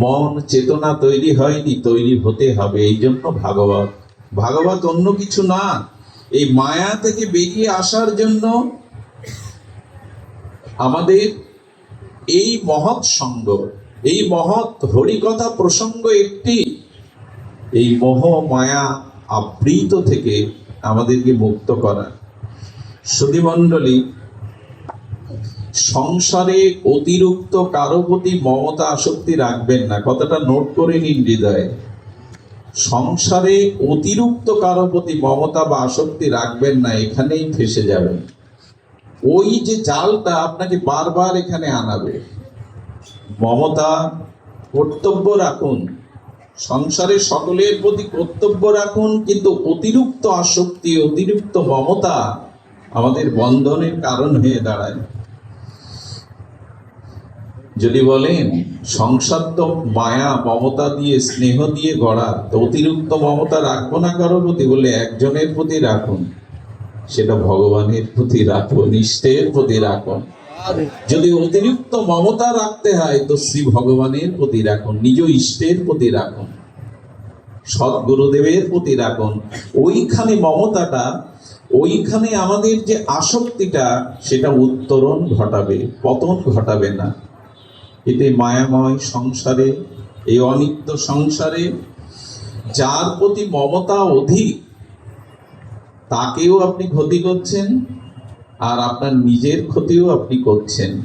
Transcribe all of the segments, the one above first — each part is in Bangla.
মন চেতনা তৈরি হয়নি, তৈরি হতে হবে, এই জন্য ভাগবত। ভাগবত অন্য কিছু না, এই মায়া থেকে বেরিয়ে আসার জন্য আমাদের এই মহৎ সঙ্গ, এই মহৎ হরিকথা প্রসঙ্গ একটি, এই মোহ মায়া আবৃত থেকে আমাদেরকে মুক্ত করা। সুধীমণ্ডলী সংসারে অতিরিক্ত কারও প্রতি মমতা আসক্তি রাখবেন না। কথাটা নোট করে নিন হৃদয়ে। সংসারে অতিরিক্ত কারও প্রতি মমতা বা আসক্তি রাখবেন না, এখানেই ফেসে যাবেন। ওই যে জালটা আপনাকে বারবার এখানে আনাবে। মমতা, কর্তব্য রাখুন। সংসারে সকলের প্রতি কর্তব্য রাখুন, কিন্তু অতিরিক্ত আসক্তি, অতিরিক্ত মমতা আমাদের বন্ধনের কারণ হয়ে দাঁড়ায়। যদি বলেন সংসার তো মায়া, মমতা দিয়ে, স্নেহ দিয়ে গড়া, তো অতিরিক্ত মমতা রাখব না কারও প্রতি? বলে একজনের প্রতি রাখুন। সেটা ভগবানের প্রতি রাখুন, ইষ্টের প্রতি রাখুন। যদি অতিরিক্ত মমতা রাখতে হয়, তো শ্রী ভগবানের প্রতি রাখুন, নিজ ইষ্টের প্রতি রাখুন। সৎ গুরুদেবের প্রতি রাখুন। ওইখানে মমতাটা, ওইখানে আমাদের যে আসক্তিটা, সেটা উত্তরণ ঘটাবে, পতন ঘটাবে না। এতে মায়াময় সংসারে, এই অনিত্য সংসারে, যার প্রতি মমতা অধিক, তাকেও আপনি ক্ষতি করছেন আর আপনার নিজের ক্ষতিও আপনি করছেন।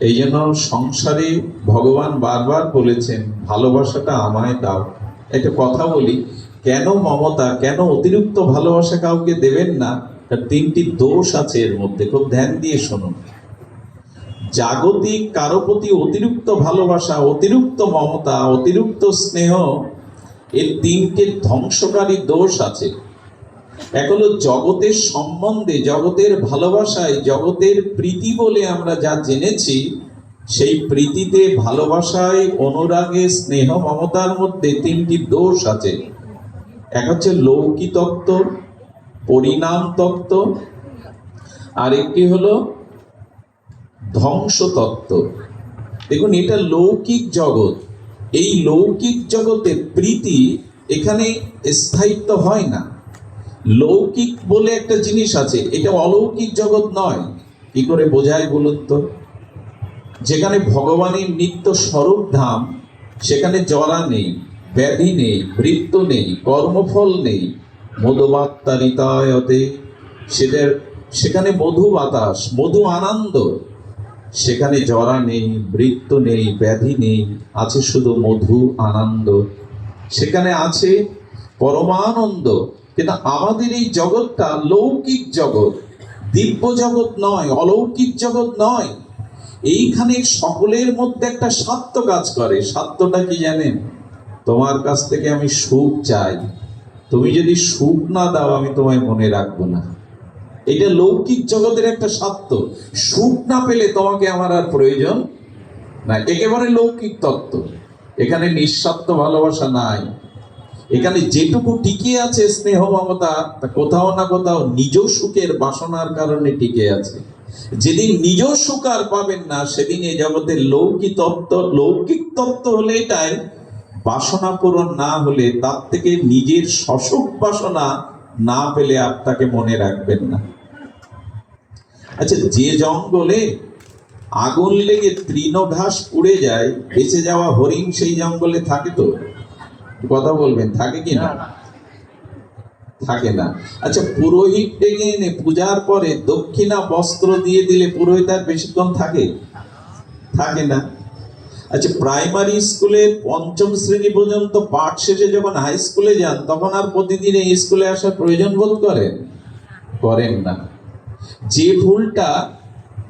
এই জন্য সংসারে ভগবান বারবার বলেছেন, ভালোবাসাটা আমায় দাও। একটা কথা বলি, কেন মমতা, কেন অতিরিক্ত ভালোবাসা কাউকে দেবেন না? তার তিনটি দোষ আছে এর মধ্যে, খুব ধ্যান দিয়ে শুনুন। জাগতিক কারও প্রতি অতিরিক্ত ভালোবাসা, অতিরিক্ত মমতা, অতিরিক্ত স্নেহ, এর তিনটে ধ্বংসকারী দোষ আছে। এক হলো জগতের সম্বন্ধে, জগতের ভালোবাসায়, জগতের প্রীতি বলে আমরা যা জেনেছি, সেই প্রীতিতে ভালোবাসায়, অনুরাগে, স্নেহ, মমতার মধ্যে তিনটি দোষ আছে। এক হচ্ছে লৌকি তত্ত্ব, পরিণাম তত্ত্ব আর একটি হলো ধ্বংস তত্ত্ব দেখুন, এটা লৌকিক জগৎ। এই লৌকিক জগতে প্রীতি এখানে স্থায়িত্ব হয় না। লৌকিক বলে একটা জিনিস আছে, এটা অলৌকিক জগৎ নয়। কি করে বোঝায় বলুন তো? যেখানে ভগবানের নিত্য স্বরূপ ধাম, সেখানে জরা নেই, ব্যাধি নেই মৃত্যু নেই, কর্মফল নেই। মধুবাত্তারিতায়তে সেদের, সেখানে মধু বাতাস মধু আনন্দ। সেখানে জরা নেই, বৃত্ত নেই, ব্যাধি নেই, আছে শুধু মধু, আনন্দ। সেখানে আছে পরমানন্দ, কিন্তু আমাদের এই জগৎটা লৌকিক জগৎ। দিব্য জগৎ নয়, অলৌকিক জগৎ নয়। এইখানে সকলের মধ্যে একটা স্বার্থ কাজ করে। স্বার্থটা কি জানেন? তোমার কাছ থেকে আমি সুখ চাই। তুমি যদি সুখ না দাও, আমি তোমায় মনে রাখব না। এটা লৌকিক জগতের একটা স্বার্থ সুখ না পেলে তোমাকে আমার আর প্রয়োজন না একেবারে লৌকিক তত্ত্ব। এখানে নিঃস্বার্থ ভালোবাসা নাই। এখানে যেটুকু টিকে আছে স্নেহ মমতা, তা কোথাও না কোথাও নিজ সুখের বাসনার কারণে টিকে আছে। যেদিন নিজ সুখ আর পাবেন না, সেদিন এই জগতের লৌকিক তত্ত্ব লৌকিক তত্ত্ব হলে এটাই। বাসনা পূরণ না হলে তার থেকে নিজের সসুখ বাসনা না পেলে আপনাকে মনে রাখবেন না। আচ্ছা যে জঙ্গলে আগুন লেগে তৃণঘাস পুড়ে যায় বেঁচে যাওয়া হরিণ সেই জঙ্গলে থাকে তো? কথা বলবেন থাকে কি না। থাকে না। আচ্ছা পুরোহিত ডেকে এনে পূজার পরে দক্ষিণা বস্ত্র দিয়ে দিলে পুরোহিত আর বেশিক্ষণ থাকে? থাকে না। আচ্ছা প্রাইমারি স্কুলে পঞ্চম শ্রেণি পর্যন্ত পাঠ শেষে যখন হাই স্কুলে যান তখন আর প্রতিদিন এই স্কুলে আসার প্রয়োজন বোধ করেন? করেন না। যে ফুলটা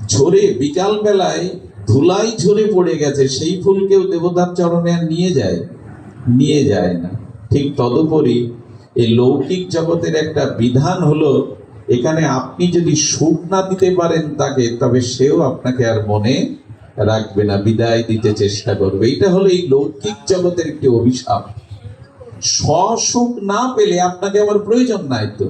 ঝরে বিকাল বেলায় ধুলাই ঝরে পড়ে গেছে, সেই ফুলকেও দেবতার চরণে আর নিয়ে যায় নিয়ে যায় না। ঠিক তদুপরি এই লৌকিক জগতের একটা বিধান হলো, এখানে আপনি যদি সুখ না দিতে পারেন তাকে, তবে সেও আপনাকে আর মনে রাখবে না, বিদায় দিতে চেষ্টা করবে। এটা হলো এই লৌকিক জগতের একটি অভিশাপ। স্বসুখ না পেলে আপনাকে আমার প্রয়োজন নাই তো।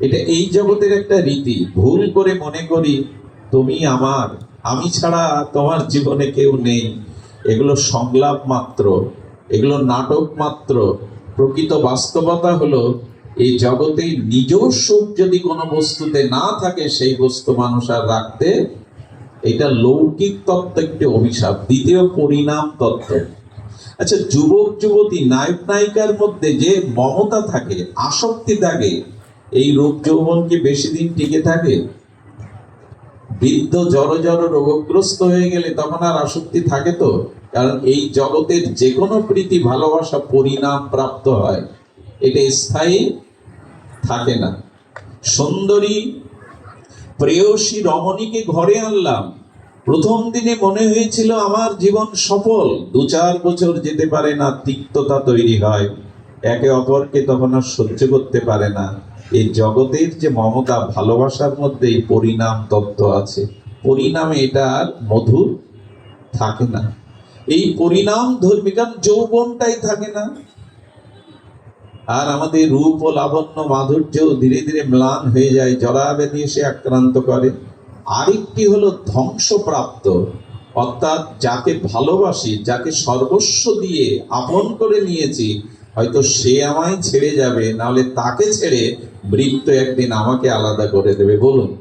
এটা এই জগতের একটা রীতি। ভুল করে মনে করি, তুমি আমার, আমি ছাড়া তোমার জীবনে কেউ নেই। এগুলো সংলাপ মাত্র, এগুলো নাটক মাত্র। প্রকৃত বাস্তবতা হলো, এই জগতে নিজস্ব সুখ যদি কোনো বস্তুতে না থাকে, সেই বস্তু মানুষ আর রাখতে, এটা লৌকিক তত্ত্ব একটি অভিশাপ, দ্বিতীয় পরিণাম তত্ত্ব। আচ্ছা যুবক যুবতী নায়ক নায়িকার মধ্যে যে মমতা থাকে, আসক্তি থাকে এই রূপ যৌবন কি বেশি দিন টিকে থাকে? বৃদ্ধ জড় জড় রোগগ্রস্ত হয়ে গেলে তখন আর আসক্তি থাকে তো? কারণ এই জগতের যে কোনো প্রীতি, ভালোবাসা পরিণাম প্রাপ্ত হয়। এটা স্থায়ী থাকে না। সুন্দরী, প্রেয়সী রমণীকে ঘরে আনলাম। প্রথম দিনে মনে হয়েছিল আমার জীবন সফল। দু চার বছর যেতে পারে না, তিক্ততা তৈরি হয়। একে অপরকে তখন আর সহ্য করতে পারে না। এই জগতের যে মমতা, ভালোবাসার মধ্যে পরিণাম তত্ত্ব আছে। পরিণামে এটা আর মধুর থাকে না। এই পরিণাম ধর্মী কারণ যৌবনটাই থাকে না। আর আমাদের রূপ ও লাবণ্য মাধুর্য ধীরে ধীরে ম্লান হয়ে যায় জরাব্যাধি এসে আক্রান্ত করে। আরেকটি হলো ধ্বংসপ্রাপ্ত। অর্থাৎ যাকে ভালোবাসি, যাকে সর্বস্ব দিয়ে আপন করে নিয়েছি, হয়তো সে আমায় ছেড়ে যাবে, নাহলে তাকে ছেড়ে মৃত্যু একদিন আমাকে আলাদা করে দেবে, বলুন।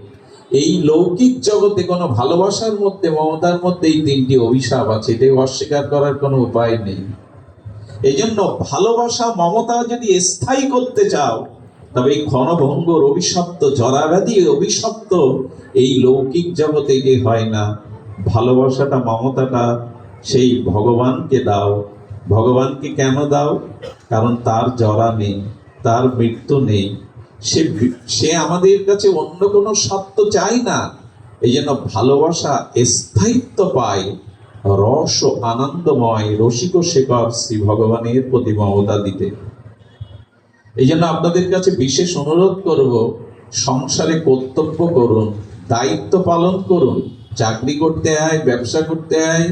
এই লৌকিক জগতে কোনো ভালোবাসার মধ্যে, মমতার মধ্যে এই তিনটি অভিশাপ আছে, এটাই অস্বীকার করার কোনো উপায় নেই। এই জন্য ভালোবাসা, মমতা যদি স্থায়ী করতে চাও, তবে এই ক্ষণভঙ্গর অভিশপ্ত, জরাব্যাধি অভিশপ্ত এই লৌকিক জগতে গিয়ে হয় না। ভালোবাসাটা, মমতাটা সেই ভগবানকে দাও। ভগবানকে কেন দাও? কারণ তার জরা নেই, তার মৃত্যু নেই। সে সে আমাদের কাছে অন্য কোনো সত্য চায় না। এই জন্য ভালোবাসা স্থায়িত্ব পায়। রস ও আনন্দময় রসিক শেখর শ্রী ভগবানের প্রতি মমতা দিতে। এই জন্য আপনাদের কাছে বিশেষ অনুরোধ করব, সংসারে কর্তব্য করুন, দায়িত্ব পালন করুন, চাকরি করতে হয় ব্যবসা করতে হয়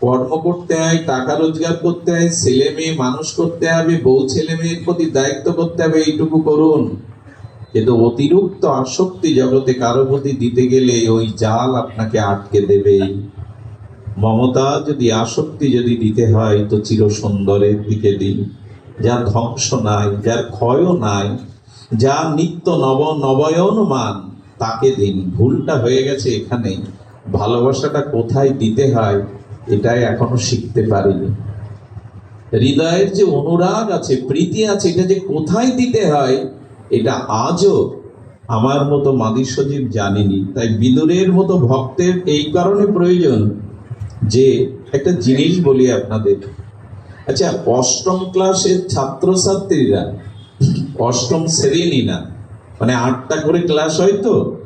কর্ম করতে হয় টাকা রোজগার করতে হয় ছেলে মেয়ে মানুষ করতে হবে, বউ ছেলে মেয়ের প্রতি দায়িত্ব করতে হবে, এইটুকু করুন। কিন্তু অতিরিক্ত আসক্তি জগতে কারও প্রতি দিতে গেলে ওই জাল আপনাকে আটকে দেবেই। মমতা, যদি আসক্তি যদি দিতে হয়, তো চির সুন্দরের দিকে দিন। যার ধ্বংস নাই, যার ক্ষয়ও নাই, যা নিত্য নব, নবয়নমান, তাকে দিন। ভুলটা হয়ে গেছে এখানে ভালোবাসাটা কোথায় দিতে হয়, এটাই এখনও শিখতে পারিনি। হৃদয়ের যে অনুরাগ আছে, প্রীতি আছে, এটা যে কোথায় দিতে হয় এটা আজও আমার মতো মাদি জানিনি। তাই বিদুরের মতো ভক্তের এই কারণে প্রয়োজন যে একটা জিনিস বলি আপনাদের। আচ্ছা অষ্টম ক্লাসের ছাত্রছাত্রীরা, অষ্টম শ্রেণি না মানে আটটা করে ক্লাস হয় তো,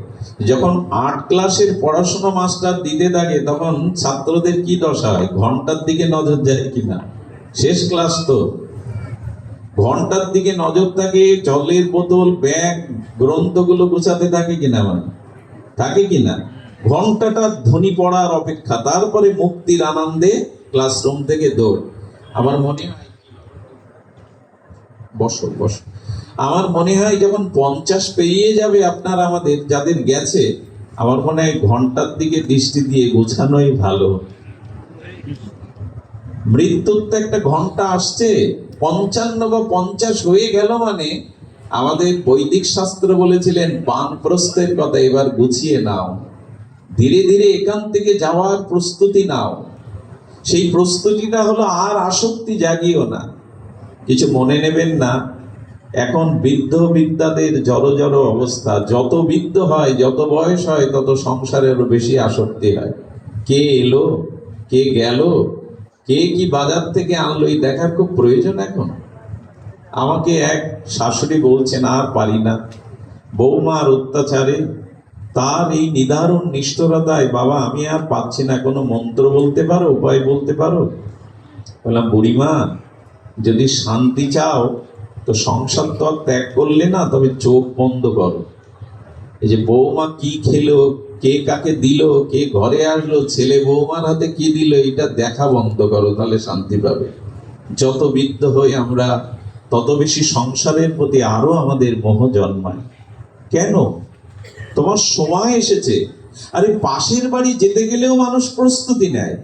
যখন আট ক্লাসের পড়াশোনা মাস্টার দিতে থাকে, তখন ছাত্রদের কি দশা হয়? ঘণ্টার দিকে নজর যায় কিনা? শেষ ক্লাস তো। ঘণ্টার দিকে নজর থাকে, জলের বোতল, ব্যাগ, গ্রন্থগুলো গোছাতে থাকে কিনা মানে? থাকে কিনা? ঘন্টাটা ধ্বনি পড়ার অপেক্ষা, তারপরে মুক্তির আনন্দে ক্লাসরুম থেকে দৌড়। আমার মনে হয় বসো বসো। আমার মনে হয় যখন পঞ্চাশ পেরিয়ে যাবে আপনার আমাদের, যাদের গেছে, আমার মনে হয় ঘণ্টার দিকে দৃষ্টি দিয়ে গোছানোই ভালো। মৃত্যুর তো একটা ঘণ্টা আসছে পঞ্চান্ন বা পঞ্চাশ হয়ে গেল মানে। আমাদের বৈদিক শাস্ত্র বলেছিলেন পান প্রস্থের কথা এবার গুছিয়ে নাও। ধীরে ধীরে এখান থেকে যাওয়ার প্রস্তুতি নাও। সেই প্রস্তুতিটা হলো আর আসক্তি জাগিও না। কিছু মনে নেবেন না, এখন বৃদ্ধ বিদ্যাদের জড়ো জড়ো অবস্থা। যত বৃদ্ধ হয়, যত বয়স হয়, তত সংসারেরও বেশি আসক্তি হয়। কে এলো? কে গেল? কে কি বাজার থেকে আনলো এই দেখার খুব প্রয়োজন এখন? আমাকে এক শাশুড়ি বলছেন, আর পারি না। বৌমার অত্যাচারে তার এই নিদারুণ নিষ্ঠুরতায় বাবা, আমি আর পাচ্ছি না। কোনো মন্ত্র বলতে পারো, উপায় বলতে পারো? বললাম, বুড়িমা, যদি শান্তি চাও, তো সংসার তো ত্যাগ করলে না, তবে চোখ বন্ধ করো। এই যে বৌমা কি খেলো কে কাকে দিল, কে ঘরে আসলো, ছেলে বৌমার হাতে কি দিল এটা দেখা বন্ধ করো, তাহলে শান্তি পাবে। যত বৃদ্ধ হই আমরা, তত বেশি সংসারের প্রতি আরও আমাদের মোহ জন্মায়। কেন? তোমার সময় এসেছে। আরে পাশের বাড়ি যেতে গেলেও মানুষ প্রস্তুতি নেয়।